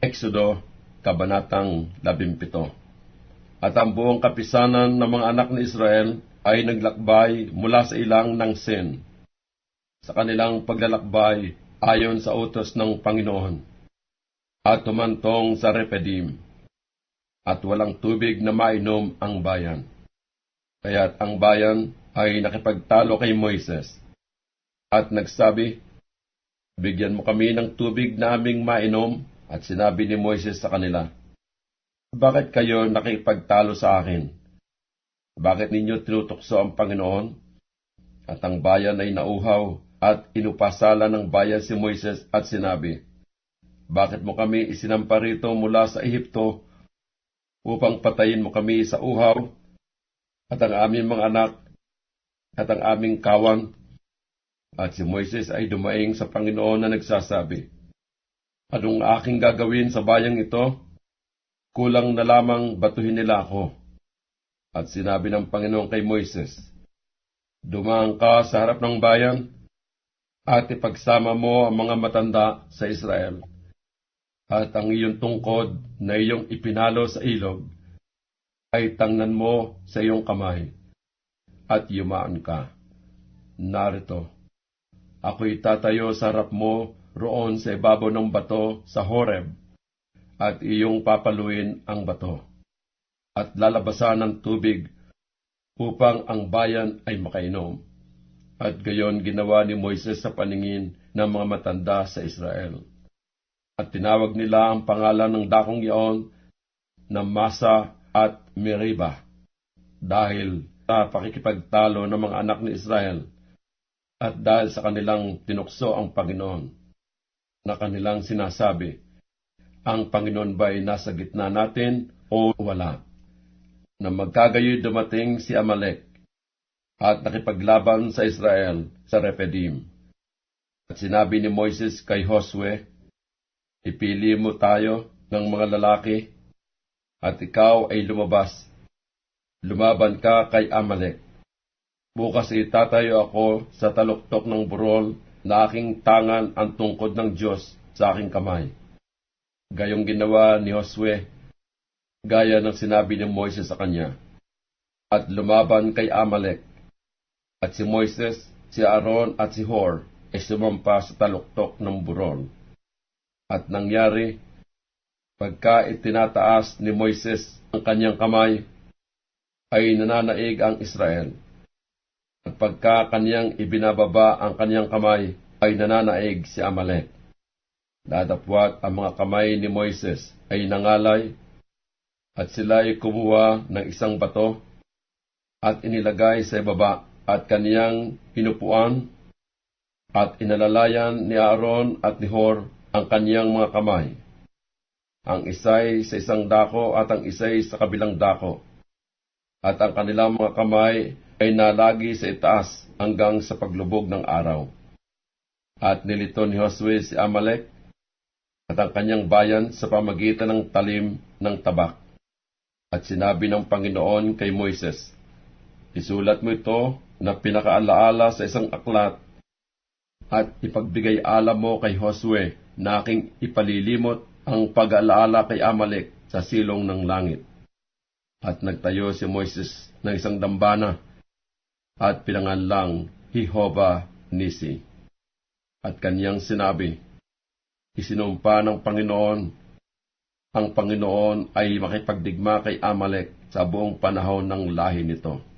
Exodo, Kabanatang 17 At ang buong kapisanan ng mga anak ni Israel ay naglakbay mula sa ilang ng Sin. Sa kanilang paglalakbay ayon sa utos ng Panginoon. At tumantong sa Repedim. At walang tubig na mainom ang bayan. Kaya't ang bayan ay nakipagtalo kay Moises. At nagsabi, Bigyan mo kami ng tubig na aming mainom, at sinabi ni Moises sa kanila, Bakit kayo nakipagtalo sa akin? Bakit ninyo tinutukso ang Panginoon? At ang bayan ay nauhaw, at inupasala ng bayan si Moises at sinabi, Bakit mo kami isinampa rito mula sa Ehipto upang patayin mo kami sa uhaw, at ang aming mga anak, at ang aming kawan? At si Moises ay dumaing sa Panginoon na nagsasabi, Anong aking gagawin sa bayang ito? Kulang na lamang batuhin nila ako. At sinabi ng Panginoon kay Moises, Dumaan ka sa harap ng bayan, at ipagsama mo ang mga matanda sa Israel, at ang iyong tungkod na iyong ipinalo sa ilog, ay tangnan mo sa iyong kamay, at yumaan ka. Narito, ako'y tatayo sa harap mo roon sa ibabaw ng bato sa Horeb, at iyong papaluin ang bato, at lalabasan ng tubig upang ang bayan ay makainom. At gayon ginawa ni Moises sa paningin ng mga matanda sa Israel. At tinawag nila ang pangalan ng dakong iyon na Masa at Meriba, dahil sa pakikipagtalo ng mga anak ni Israel, at dahil sa kanilang tinukso ang Panginoon na kanilang sinasabi, ang Panginoon ba ay nasa gitna natin o wala? Na magkagayoy dumating si Amalek at nakipaglaban sa Israel sa Repedim. At sinabi ni Moises kay Josue, Ipili mo tayo ng mga lalaki at ikaw ay lumabas. Lumaban ka kay Amalek. Bukas itatayo ako sa taluktok ng burol na aking tangan ang tungkod ng Diyos sa aking kamay. Gayong ginawa ni Josue, gaya ng sinabi ni Moises sa kanya. At lumaban kay Amalek. At si Moises, si Aaron at si Hor ay sumampa sa taluktok ng burol. At nangyari, pagka itinataas ni Moises ang kanyang kamay, ay nananaig ang Israel pagka kaniyang ibinababa ang kaniyang kamay, ay nananaig si Amalek. Dadapwat ang mga kamay ni Moises ay nangalay, at sila ay kumuha ng isang bato, at inilagay sa baba, at kaniyang hinupuan, at inalalayan ni Aaron at ni Hor ang kaniyang mga kamay. Ang isay sa isang dako at ang isay sa kabilang dako. At ang kanilang mga kamay ay nalagi sa itaas hanggang sa paglubog ng araw. At nilito ni Josue si Amalek at ang kanyang bayan sa pamagitan ng talim ng tabak. At sinabi ng Panginoon kay Moises, Isulat mo ito na pinakaalaala sa isang aklat at ipagbigay alam mo kay Josue na aking ipalilimot ang pag-aalaala kay Amalek sa silong ng langit. At nagtayo si Moises ng isang dambana at pinanganlang Jehovah Nisi. At kanyang sinabi, Isinumpa ng Panginoon, ang Panginoon ay makipagdigma kay Amalek sa buong panahon ng lahi nito.